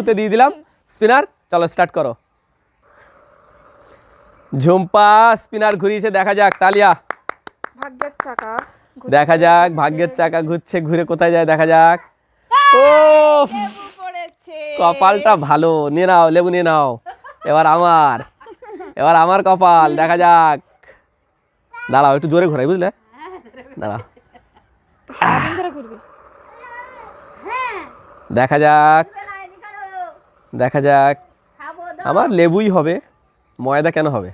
লেবুতে দিয়ে দিলাম। স্পিনার চলো স্টার্ট করো। ঝুম্পা স্পিনার ঘুরিয়েছে দেখা যাক। তালিয়া। ভাগ্যের চাকা দেখা যাক ভাগ্যের চাকা ঘুরছে ঘুরে কোথায় যায় দেখা যাক। ও! কপালটা ভালো নিয়ে নাও লেবু নিয়ে নাও। এবার আমার এবার আমার কপাল দেখা যাক। দাঁড়াও একটু জোরে ঘোরাই বুঝলে? দাঁড়াও দেখা যাক। দেখা যাক। আমার লেবুই হবে। ময়দা কেন হবে?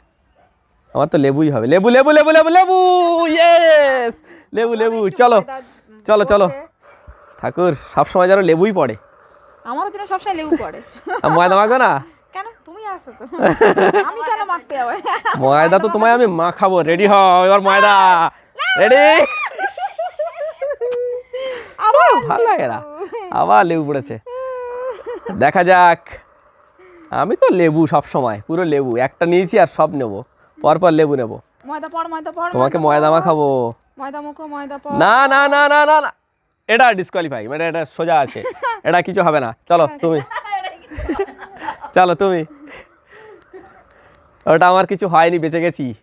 আমার তো লেবুই হবে। লেবু লেবু লেবু লেবু লেবু! ইয়েস লেবু লেবু চলো। চলো চলো। ঠাকুর সবসময় যেন লেবুই পড়ে। আমারও দিনে সবসময় লেবু পড়ে। ময়দা মাখবে না? কেন? তুমি আসো তো। আমি কেন মাখতে হবে ময়দা তো তোমায় আমি মাখাবো। রেডি হও এবার ময়দা। রেডি আবার ভালো লাগে না। আবার লেবু পড়েছে। দেখা যাক। আমি তো লেবু সব সময় পুরো লেবু। একটা নিয়েছি আর সব নেব। পরপর লেবু নেব। ময়দা পড় ময়দা পড় তোমাকে ময়দা মাখাবো। ময়দা মুখো ময়দা পড়। না না না না না না। এটা ডিসকোয়ালিফাই মানে এটা সোজা আছে। এটা কিছু হবে না। চলো তুমি। চলো তুমি। ওটা আমার কিছু হয়নি বেঁচে গেছি।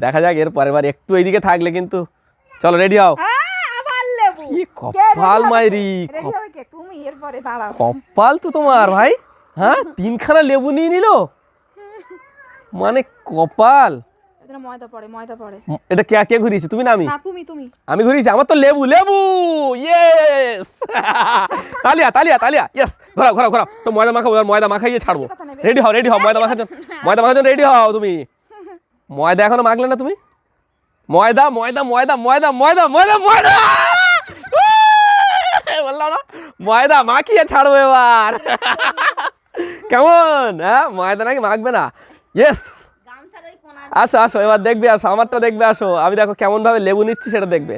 দেখা যাক এর পরের বার একটু এইদিকে থাকলে কিন্তু। চলো রেডি হও। কি কপাল মাইরি তুমি এরপরে দাঁড়াও। কপাল তো তোমার ভাই। হ্যাঁ? তিনখানা লেবু নিয়ে নিল? মানে কপাল। ময়দা পড়ে ময়দা পড়ে। এটা কে কে ঘুরিয়েছে? তুমি না আমি? তুমি তুমি। আমি ঘুরিয়েছি। আমার তো লেবু লেবু! ইয়েস তালিয়া তালিয়া তালিয়া। ইয়েস ঘোরাও ঘোরাও ঘোরাও। তো ময়দা মাখাবো ময়দা মাখাইয়ে ছাড়বো। রেডি হও রেডি হও ময়দা মাখার জন্য ময়দা মাখার জন্য রেডি হও তুমি। ময়দা এখনও মাখলে না তুমি? ময়দা ময়দা ময়দা ময়দা ময়দা ময়দা ময়দা! ময়দা মাখিয়ে ছাড়বো এবার। কেমন? হ্যাঁ ময়দা নাকি মাখবে না? ইয়েস আসো আসো এবার দেখবে আসো আমারটা দেখবে আসো। আমি দেখো কেমন ভাবে লেবু নিচ্ছি সেটা দেখবে।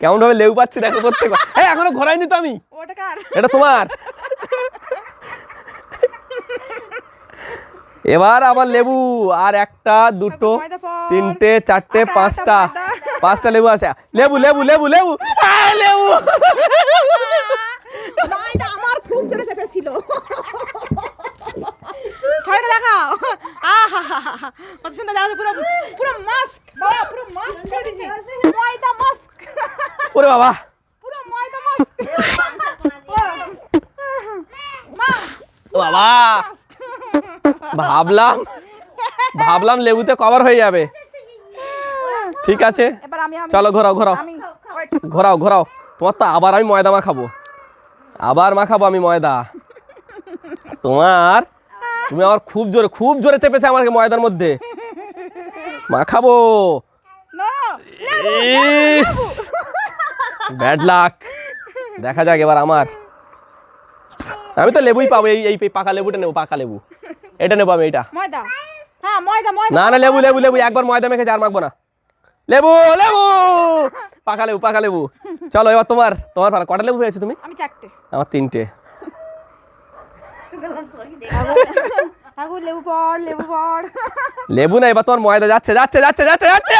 কেমন ভাবে লেবু পাচ্ছি দেখো প্রত্যেক হ্যাঁ এখনও ঘোরাইনি তো আমি। এটা তোমার। এবার আমার লেবু আর একটা দুটো তিনটে চারটে পাঁচটা। পাঁচটা লেবু আছে। লেবু লেবু লেবু লেবু। আয়, আমার খুব জোরে চেপেছিল। ছয়টা দেখাও। আহা কত সুন্দর দেখা পুরো পুরো মাস্ক বাবা পুরো মাস্ক ময়দা মাস্ক ওরে বাবা। পুরো ময়দা মাস্ক বাবা। ভাবলাম ভাবলাম লেবুতে কভার হয়ে যাবে। ঠিক আছে। চলো ঘোরাও ঘোরাও। ঘোরাও ঘোরাও। তোমার তো আবার আমি ময়দামা মাখাবো। আবার মাখাবো আমি ময়দা তোমার তুমি আমার খুব জোরে খুব জোরে চেপেছে আমাকে ময়দার মধ্যে মাখাবো ইস ব্যাড লাক দেখা যাক এবার আমার আমি তো লেবুই পাবো এই এই পাকা লেবুটা নেব পাকা লেবু এটা নেব আমি হ্যাঁ ময়দা না না লেবু লেবু লেবু একবার ময়দা মেখেছে আর মাখবো না লেবু লেবু পাকা লেবু পাকা লেবু চলো এবার তোমার তোমার পালা কটা লেবু হয়েছে তুমি? আমি চারটে। আমার তিনটে। লেবু পড় লেবু পড় লেবু না এবার তোমার ময়দা যাচ্ছে যাচ্ছে যাচ্ছে যাচ্ছে যাচ্ছে!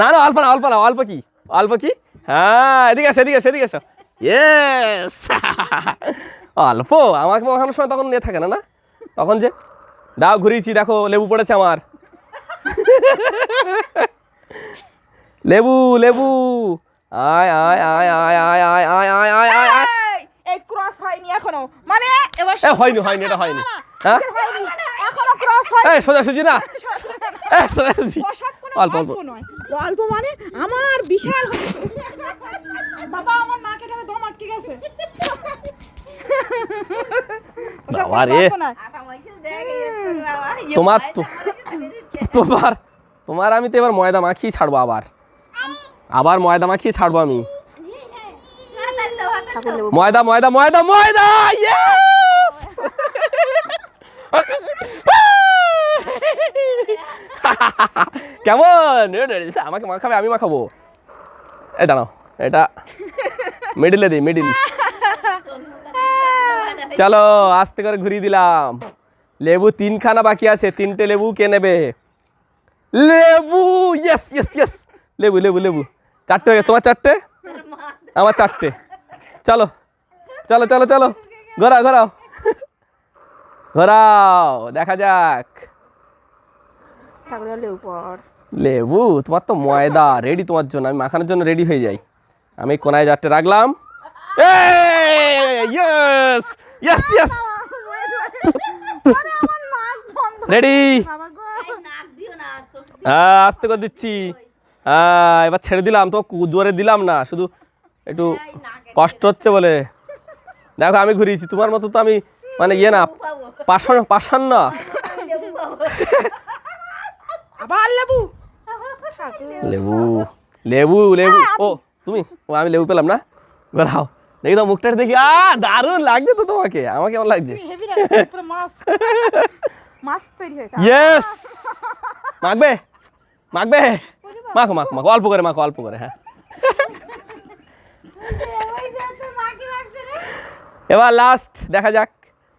না না অল্প না অল্প না অল্প কি? অল্প কি? হ্যাঁ এদিকে এসো এদিকে এসো এদিকে এসো। ইয়েস অল্প। আমাকে মাখানোর সময় তখন নিয়ে থাকে না না? তখন যে দাও ঘুরিয়েছি দেখো লেবু পড়েছে আমার। লেবু লেবু আয় আয় আয় আয় আয় আয় আয় আয় আয় আয় আয় এই, এই ক্রস হয়নি এখনও মানে এবার এ হয়নি হয়নি এটা হয়নি হ্যাঁ এখনও ক্রস হয়নি এই সোজা সুজি না এ সোজা সুজি অল্প অল্প অল্প নয় অল্প মানে আমার বিশাল। বাবা আমার নাকে টাকে দম আটকে গেছে বাবা রে। তোমার তো তোমার তোমার আমি তো এবার ময়দা মাখিয়ে ছাড়বো আবার আবার ময়দা মাখিয়ে ছাড়বো আমি। ময়দা ময়দা ময়দা ময়দা, yes! কেমন? আমাকে মাখাবে, আমি মাখাবো। এই দাঁড়াও, এটা মিডিলে দিই মিডিল চলো, আস্তে করে ঘুরিয়ে দিলাম। লেবু তিনখানা বাকি আছে, তিনটে লেবু কে নেবে? লেবু ইয়েস ইয়েস ইয়েস লেবু লেবু লেবু। চারটে হয়ে গেছে। তোমার চারটে? আমার চারটে। চলো চলো চলো চলো। ঘোরাও ঘোরাও। ঘোরাও দেখা যাক। লেবু তোমার তো ময়দা রেডি তোমার জন্য। আমি মাখানোর জন্য রেডি হয়ে যাই। আমি কোনায় যারটা রাখলাম। ইয়েস ইয়েস ইয়েস আমার নাক বন্ধ রেডি হ্যাঁ আস্তে করে দিচ্ছি। এবার ছেড়ে দিলাম তো কু- জোরে দিলাম না শুধু একটু কষ্ট হচ্ছে বলে। দেখো আমি ঘুরিয়েছি তোমার মতো তো আমি মানে ইয়ে না পাশান পাশান না। আবার লেবু? লেবু লেবু লেবু। ও তুমি ও আমি লেবু পেলাম না? ঘোরাও দেখি তো মুখটা দেখি। আ দারুণ লাগছে তো তোমাকে আমাকে কেমন লাগছে? হেভি না পুরো মাছ মাছ তৈরি হয়েছে। ইয়েস মাখবে মাখবে। মাখো মাখো মাখো অল্প করে মাখো অল্প করে হ্যাঁ। এবার লাস্ট দেখা যাক।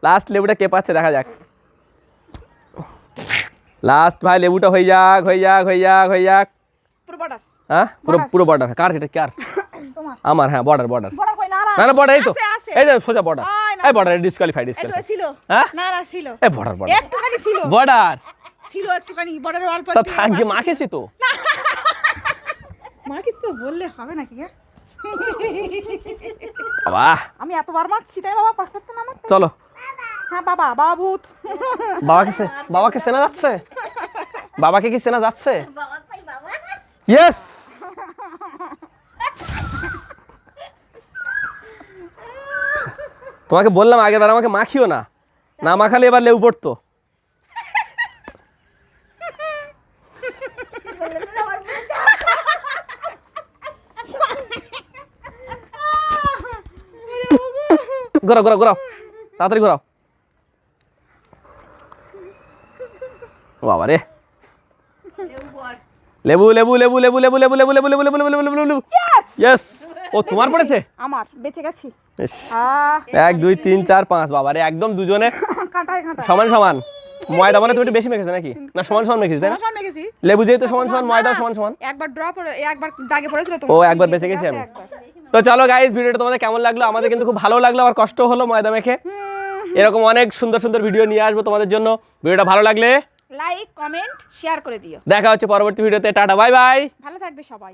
লাস্ট লেবুটা কে পাচ্ছে দেখা যাক। লাস্ট ভাই লেবুটা হয়ে যাক হয়ে যাক হয়ে যাক হয়ে যাক। হ্যাঁ? পুরো পুরো বর্ডার কার এটা কার? আমার হ্যাঁ বর্ডার বর্ডার না না না না বর্ডার এই তো। এই যে সোজা বর্ডার এই বর্ডার ডিসকোয়ালিফাই ডিসকোয়ালিফাই ছিল। হ্যাঁ? না না ছিল। এই বর্ডার বর্ডার একটুখানি ছিল। বর্ডার ছিল একটুখানি বর্ডার অল্প তা মাছ। মাখেছি তো। মা কিছু তো বললে হবে নাকি? বাহ। আমি এতবার মারছি তাই বাবা পাস করছে না আমার? চলো। হ্যাঁ বাবা বাবা ভূত। বাবাকে সে- বাবাকে চেনা যাচ্ছে? বাবাকে কি চেনা যাচ্ছে? ইয়েস তোমাকে বললাম আগের বার আমাকে মাখিও না। না মাখালে এবার লেবু পড়তো। ঘোরাও ঘোরাও ঘোরাও তাড়াতাড়ি ঘোরাও বাবা রে লেবু লেবু লেবু লেবু লেবু লেবু লেবু লেবু লেবু লেবু লেবু লেবু লেবু লেবু ইয়েস ও তোমার পড়েছে আমার বেঁচে গেছি এক দুই তিন চার পাঁচ বাবা রে একদম দুজনে সমান সমান ময়দা মানে তুমি একটু বেশি মেখেছো নাকি না সমান সমান মেখেছি তাই না লেবু যেহেতু সমান সমান ময়দা সমান সমান একবার একবার দাগে পড়েছিল ও একবার বেঁচে গেছি আমি তো চলো গাইস ভিডিওটা তোমাদের কেমন লাগল? আমাদের কিন্তু খুব ভালো লাগল আমার কষ্ট হলো ময়দা মেখে। এরকম অনেক সুন্দর সুন্দর ভিডিও নিয়ে আসব তোমাদের জন্য। ভিডিওটা ভালো লাগলে লাইক কমেন্ট শেয়ার করে দিও। দেখা হচ্ছে পরবর্তী ভিডিওতে। টাটা বাই বাই ভালো থাকবে সবাই।